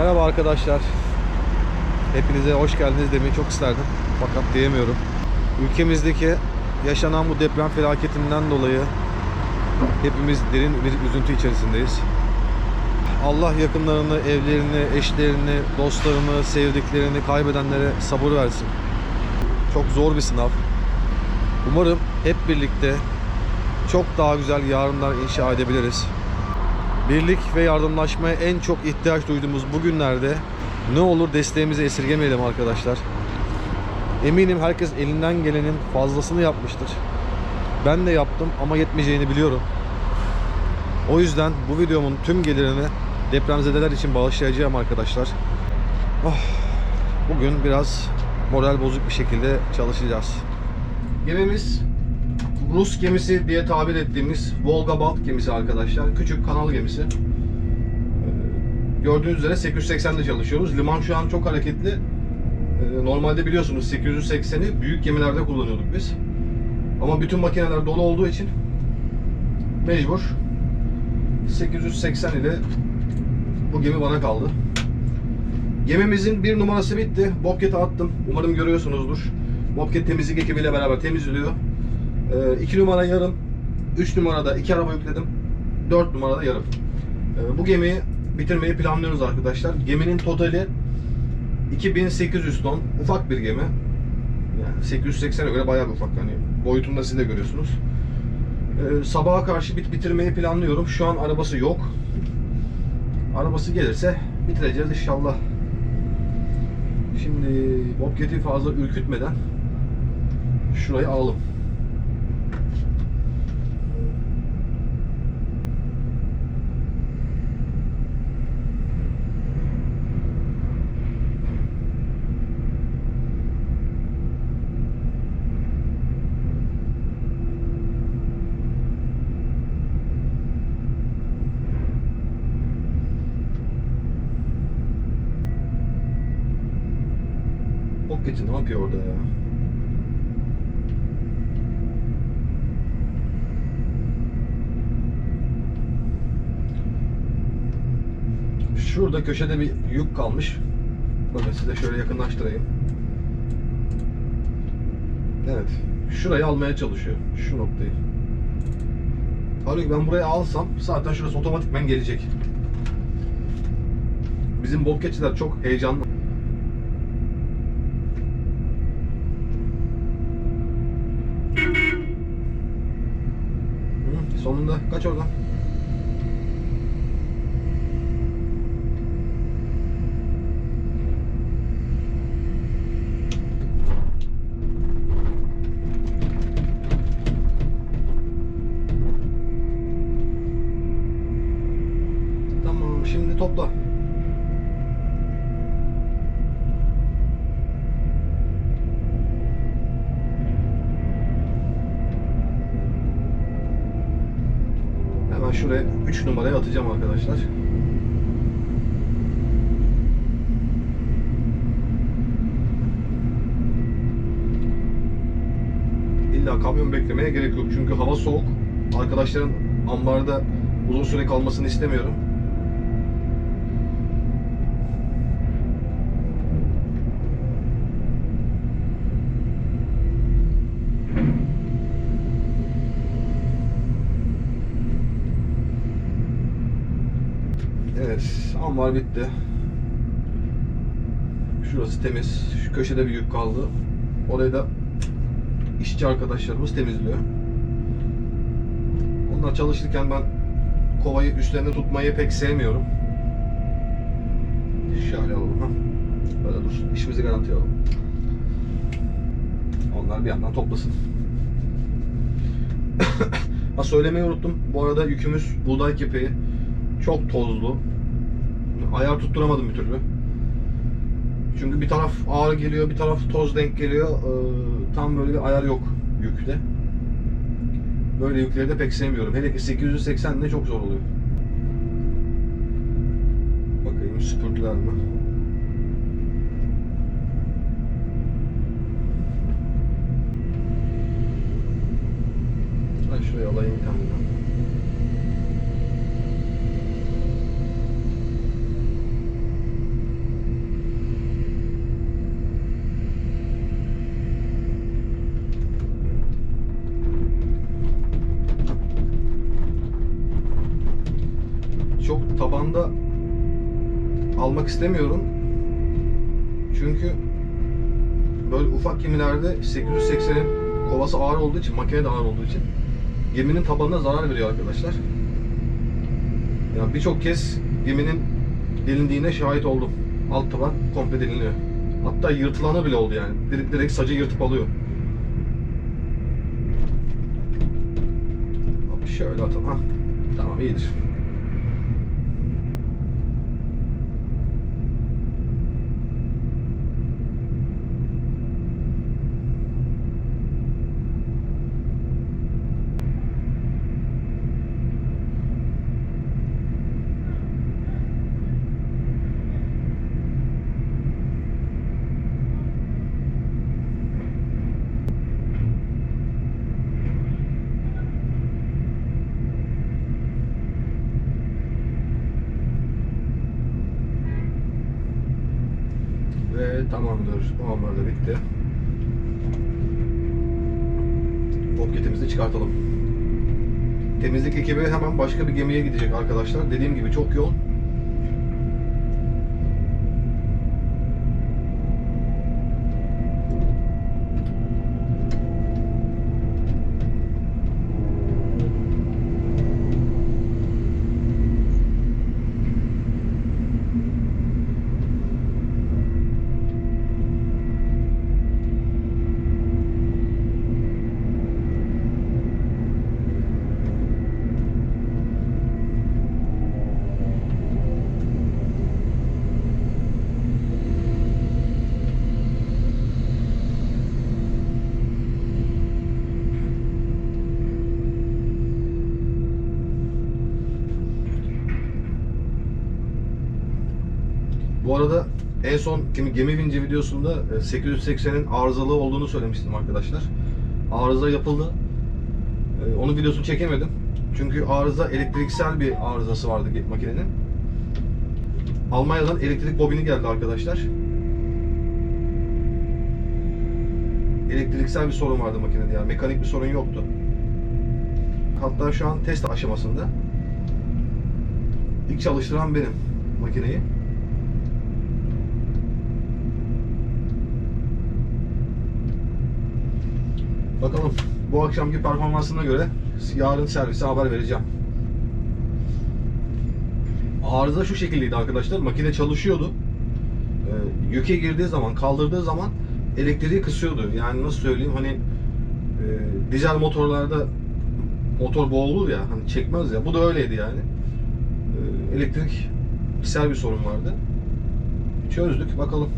Merhaba arkadaşlar. Hepinize hoş geldiniz demeyi çok isterdim. Fakat diyemiyorum. Ülkemizdeki yaşanan bu deprem felaketinden dolayı hepimiz derin bir üzüntü içerisindeyiz. Allah yakınlarını, evlerini, eşlerini, dostlarını, sevdiklerini kaybedenlere sabır versin. Çok zor bir sınav. Umarım hep birlikte çok daha güzel yarınlar inşa edebiliriz. Birlik ve yardımlaşmaya en çok ihtiyaç duyduğumuz bu günlerde ne olur desteğimizi esirgemeyelim arkadaşlar. Eminim herkes elinden gelenin fazlasını yapmıştır. Ben de yaptım ama yetmeyeceğini biliyorum. O yüzden bu videomun tüm gelirini depremzedeler için bağışlayacağım arkadaşlar. Oh, bugün biraz moral bozuk bir şekilde çalışacağız. Gemimiz Rus gemisi diye tabir ettiğimiz Volga Balt gemisi arkadaşlar. Küçük kanal gemisi. Ee, Gördüğünüz üzere 880'de çalışıyoruz. Liman şu an çok hareketli. Ee, Normalde biliyorsunuz 880'i büyük gemilerde kullanıyorduk biz. Ama bütün makineler dolu olduğu için mecbur 880 ile bu gemi bana kaldı. Gemimizin bir numarası bitti. Bobcat'e attım. Umarım görüyorsunuzdur. Bobcat temizlik ekibiyle beraber temizliyor. 2 numara yarım. 3 numarada 2 araba yükledim. 4 numarada yarım. Ee, Bu gemiyi bitirmeyi planlıyoruz arkadaşlar. Geminin totali 2800 ton. Ufak bir gemi. Yani 880'e göre bayağı bir ufak. Hani boyutunda siz de görüyorsunuz. Ee, sabaha karşı bit bitirmeyi planlıyorum. Şu an arabası yok. Arabası gelirse bitireceğiz inşallah. Şimdi Bobcat'i fazla ürkütmeden şurayı alalım. Bobcat'i ne yapıyor orada ya? Şurada köşede bir yük kalmış. Bakın size şöyle yakınlaştırayım. Evet. Şurayı almaya çalışıyor. Şu noktayı. Halbuki ben burayı alsam zaten şurası otomatikmen gelecek. Bizim bobketçiler çok heyecanlı. Sonunda kaç oradan. 3 numaraya atacağım arkadaşlar. İlla kamyon beklemeye gerek yok çünkü hava soğuk. Arkadaşların ambarda uzun süre kalmasını istemiyorum. Ambar bitti. Şurası temiz. Şu köşede bir yük kaldı. Orayı da işçi arkadaşlarımız temizliyor. Onlar çalışırken ben kovayı üstlerinde tutmayı pek sevmiyorum. Şöyle alalım ha. Böyle dursun. İşimizi garantiye alalım. Onlar bir yandan toplasın. ha söylemeyi unuttum. Bu arada yükümüz buğday kepeği. Çok tozlu. Ayar tutturamadım bir türlü. Çünkü bir taraf ağır geliyor, bir taraf toz denk geliyor. Ee, tam böyle bir ayar yok yükte. Böyle yükleri de pek sevmiyorum. Hele ki 880 de çok zor oluyor. Bakayım süpürdüler mi? Ben şuraya alayım bir almak istemiyorum. Çünkü böyle ufak gemilerde 880'in kovası ağır olduğu için, makine de ağır olduğu için geminin tabanına zarar veriyor arkadaşlar. Yani birçok kez geminin delindiğine şahit oldum. Alt taban komple deliniyor. Hatta yırtılanı bile oldu yani. Direkt, direkt sacı yırtıp alıyor. Şöyle atalım. Hah. Tamam iyidir. Ve tamamdır. Muammer da bitti. Bobketimizi çıkartalım. Temizlik ekibi hemen başka bir gemiye gidecek arkadaşlar. Dediğim gibi çok yoğun. Arada en son gemi, gemi vinci videosunda e, 880'in arızalı olduğunu söylemiştim arkadaşlar. Arıza yapıldı. E, Onun videosunu çekemedim. Çünkü arıza elektriksel bir arızası vardı makinenin. Almanya'dan elektrik bobini geldi arkadaşlar. Elektriksel bir sorun vardı makinede yani mekanik bir sorun yoktu. Hatta şu an test aşamasında. İlk çalıştıran benim makineyi. Bakalım bu akşamki performansına göre yarın servise haber vereceğim. Arıza şu şekildeydi arkadaşlar. Makine çalışıyordu. Ee, yüke girdiği zaman, kaldırdığı zaman elektriği kısıyordu. Yani nasıl söyleyeyim hani e, dizel motorlarda motor boğulur ya hani çekmez ya. Bu da öyleydi yani. Ee, elektriksel bir sorun vardı. Çözdük. Bakalım.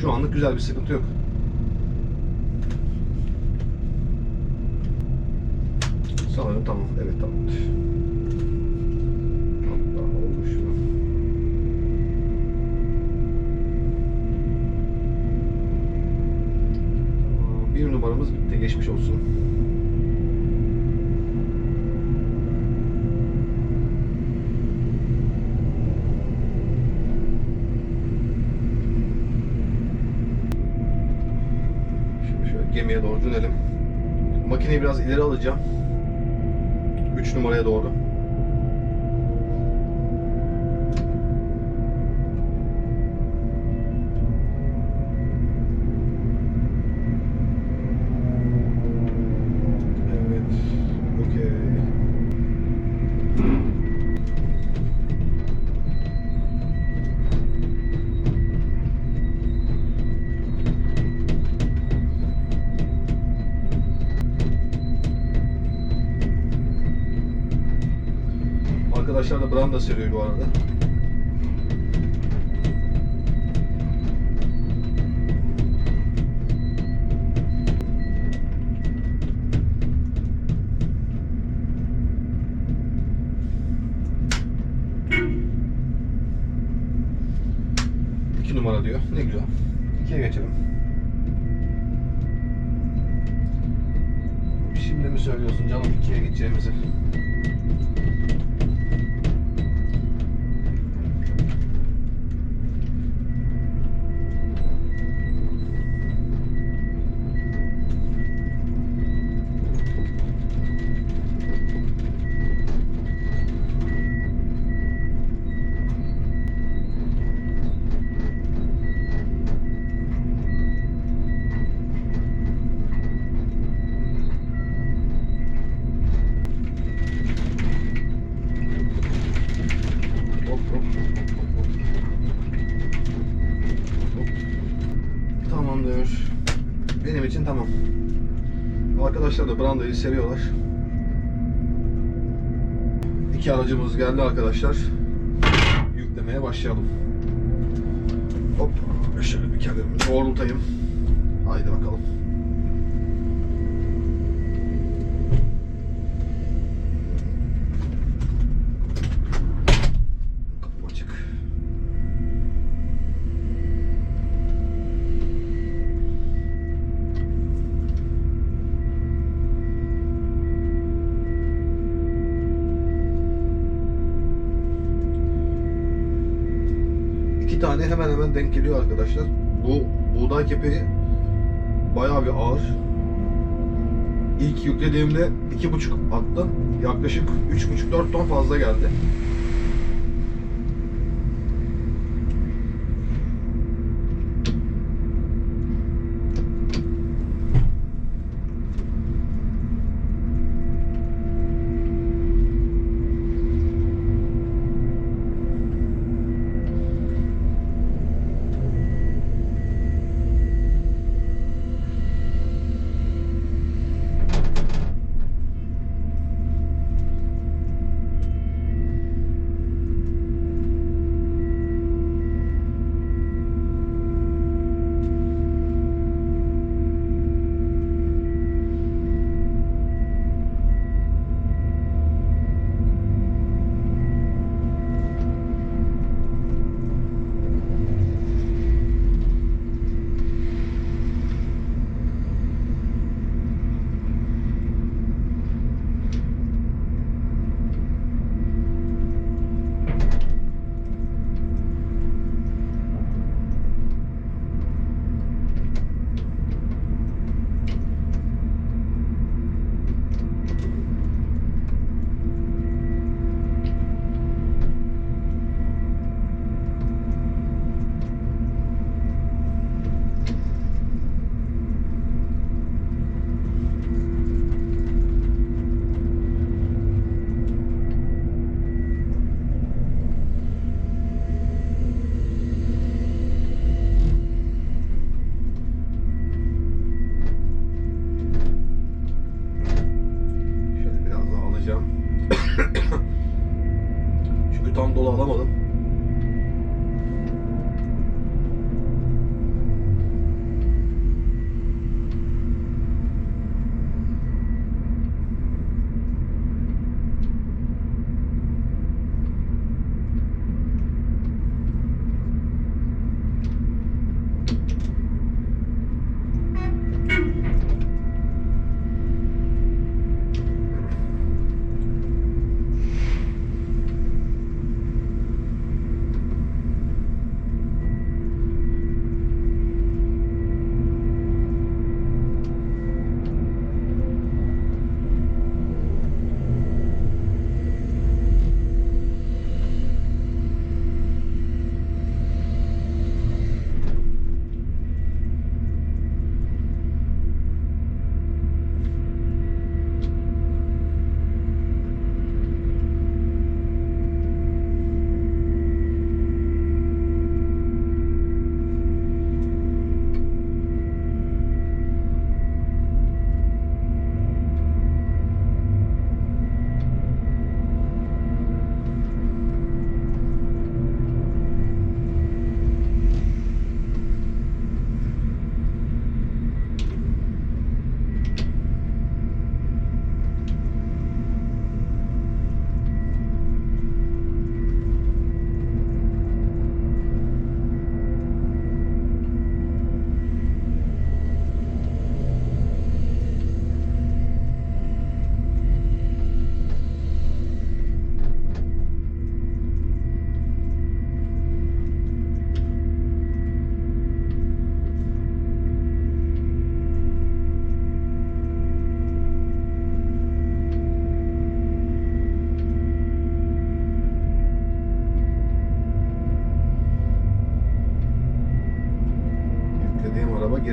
Şu anlık güzel bir sıkıntı yok. Sanırım tamam. Evet tamamdır. Hatta oldu şu. Tamam, Bir numaramız bitti. Geçmiş olsun. Şimdi şöyle gemiye doğru dönelim. Makineyi biraz ileri alacağım. 3 numaraya doğru. Da seriyor bu arada. İki numara diyor. Ne güzel. İkiye geçelim. Şimdi mi söylüyorsun canım ikiye gideceğimizi? Da brandayı seviyorlar. İki aracımız geldi arkadaşlar. Yüklemeye başlayalım. Hop. Şöyle bir kendimi doğrultayım. Haydi bakalım. Denk geliyor arkadaşlar. Bu buğday kepeği bayağı bir ağır. İlk yüklediğimde iki buçuk attı. Yaklaşık üç buçuk dört ton fazla geldi.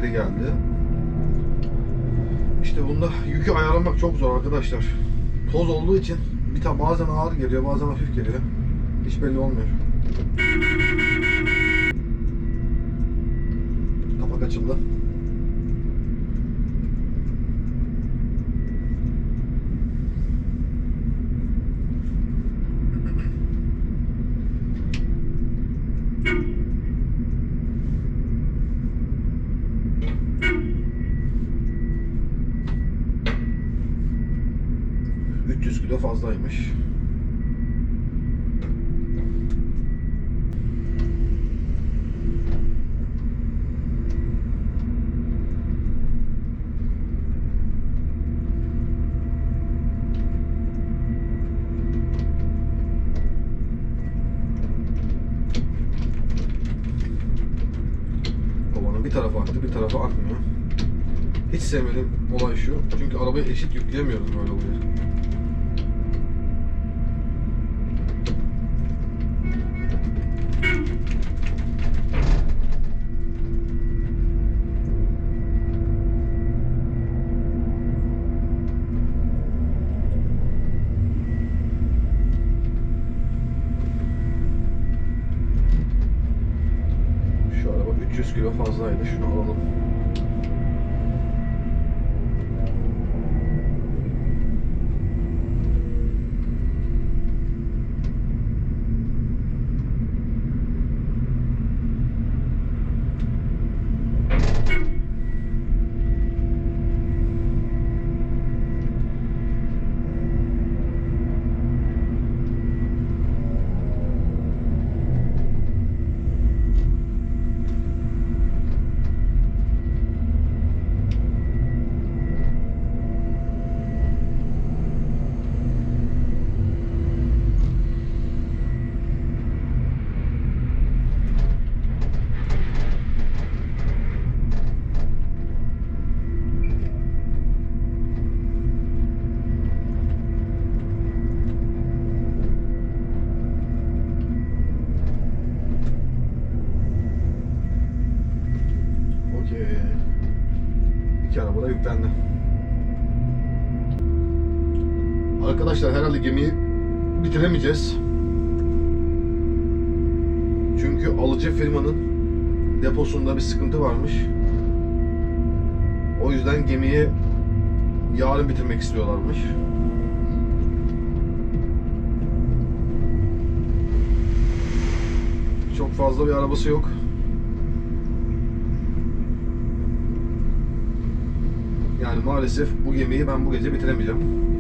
Geri geldi. İşte bunda yükü ayarlamak çok zor arkadaşlar. Toz olduğu için bir ta bazen ağır geliyor, bazen hafif geliyor. Hiç belli olmuyor. Kapak açıldı. Kovanın bir tarafı aktı, bir tarafı akmıyor. Hiç sevmediğim olay şu. Çünkü arabayı eşit yükleyemiyoruz böyle oluyor. Araba yüklendi. Arkadaşlar herhalde gemiyi bitiremeyeceğiz. Çünkü alıcı firmanın deposunda bir sıkıntı varmış. O yüzden gemiyi yarın bitirmek istiyorlarmış. Çok fazla bir arabası yok. Yani maalesef bu gemiyi ben bu gece bitiremeyeceğim.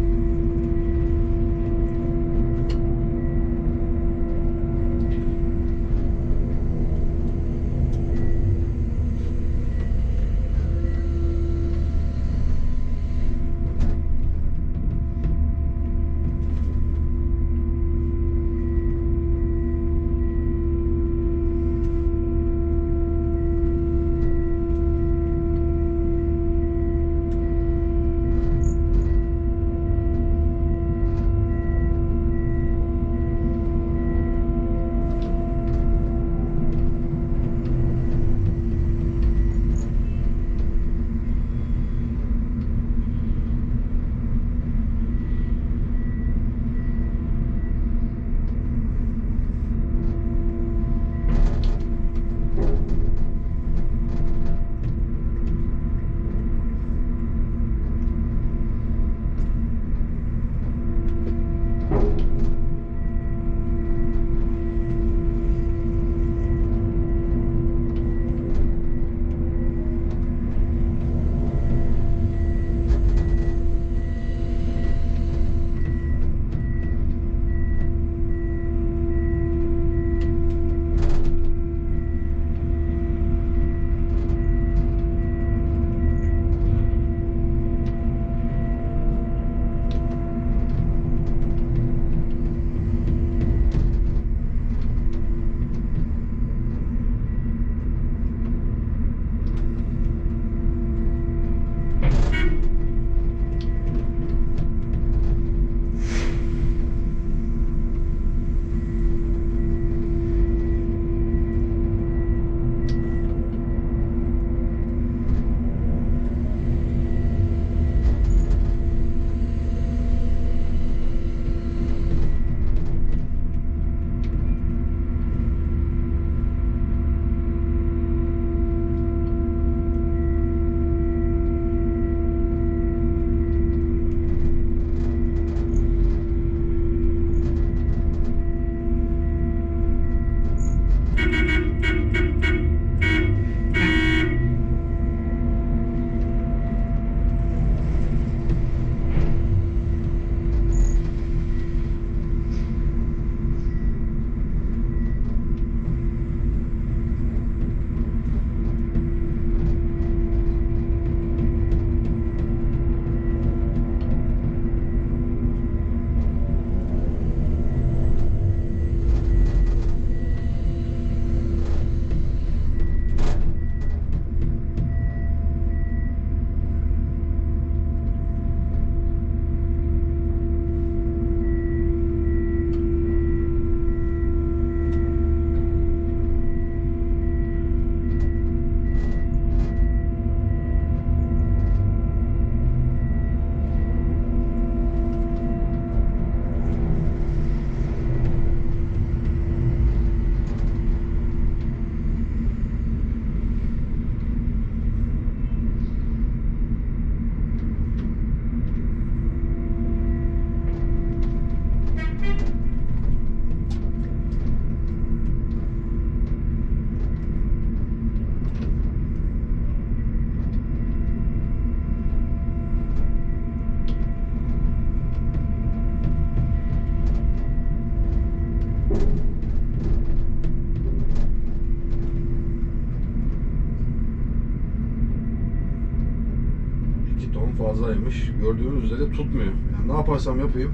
Fazlaymış. Gördüğünüz üzere tutmuyor. Yani ne yaparsam yapayım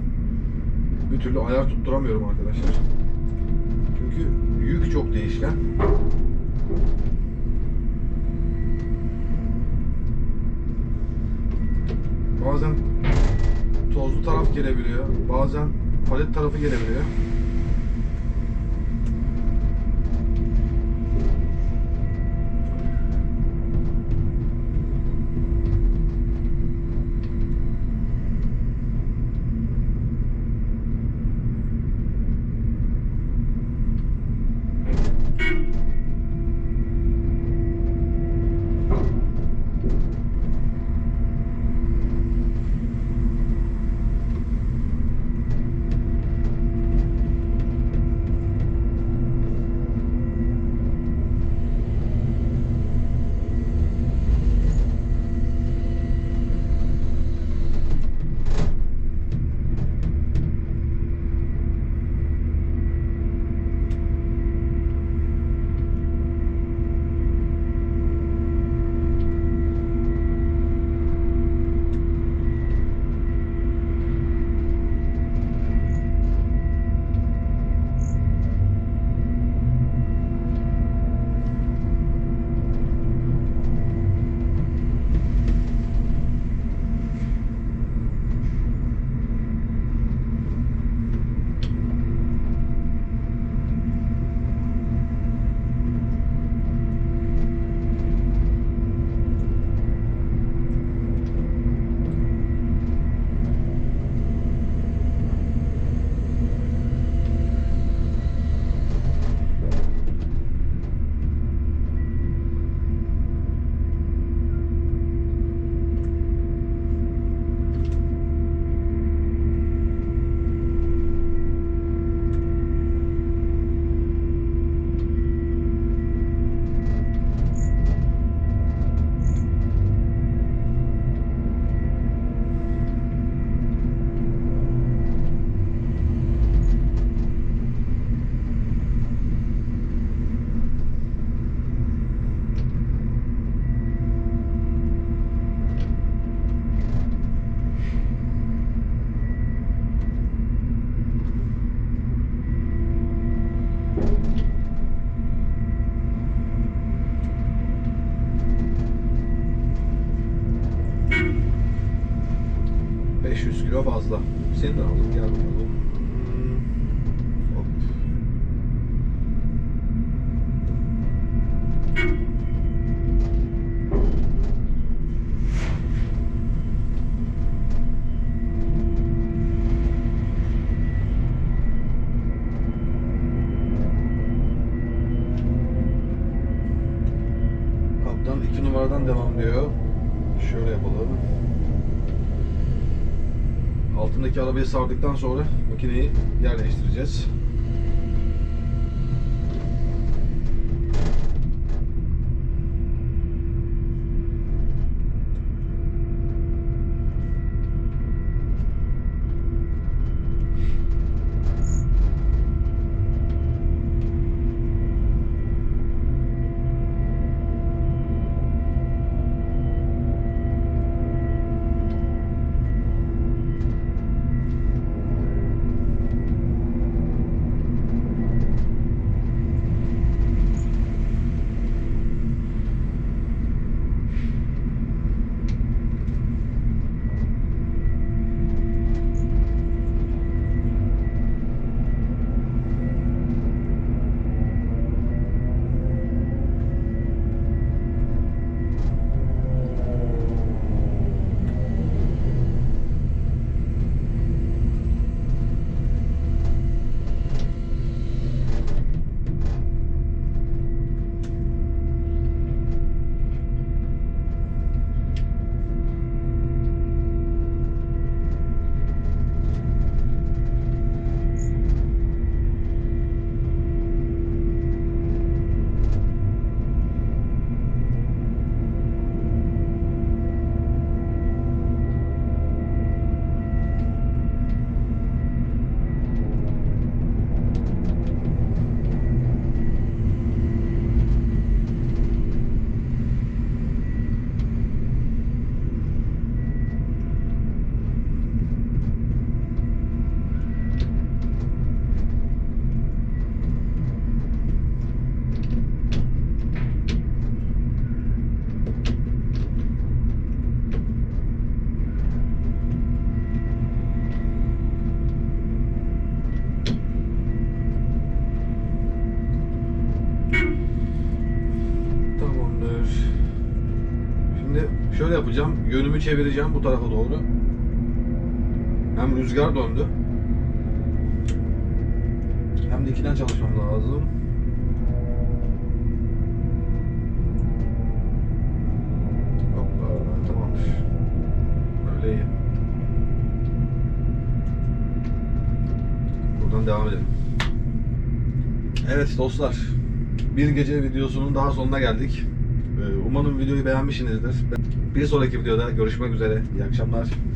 bir türlü ayar tutturamıyorum arkadaşlar. Çünkü yük çok değişken. Bazen tozlu taraf gelebiliyor. Bazen palet tarafı gelebiliyor. Altındaki arabayı sardıktan sonra makineyi yerleştireceğiz. Yapacağım. Yönümü çevireceğim bu tarafa doğru. Hem rüzgar döndü. Hem de ikiden çalışmam lazım. Hoppa, tamamdır. Böyle iyi. Buradan devam edelim. Evet dostlar. Bir gece videosunun daha sonuna geldik. Ee, Umarım videoyu beğenmişsinizdir. Bir sonraki videoda görüşmek üzere. İyi akşamlar.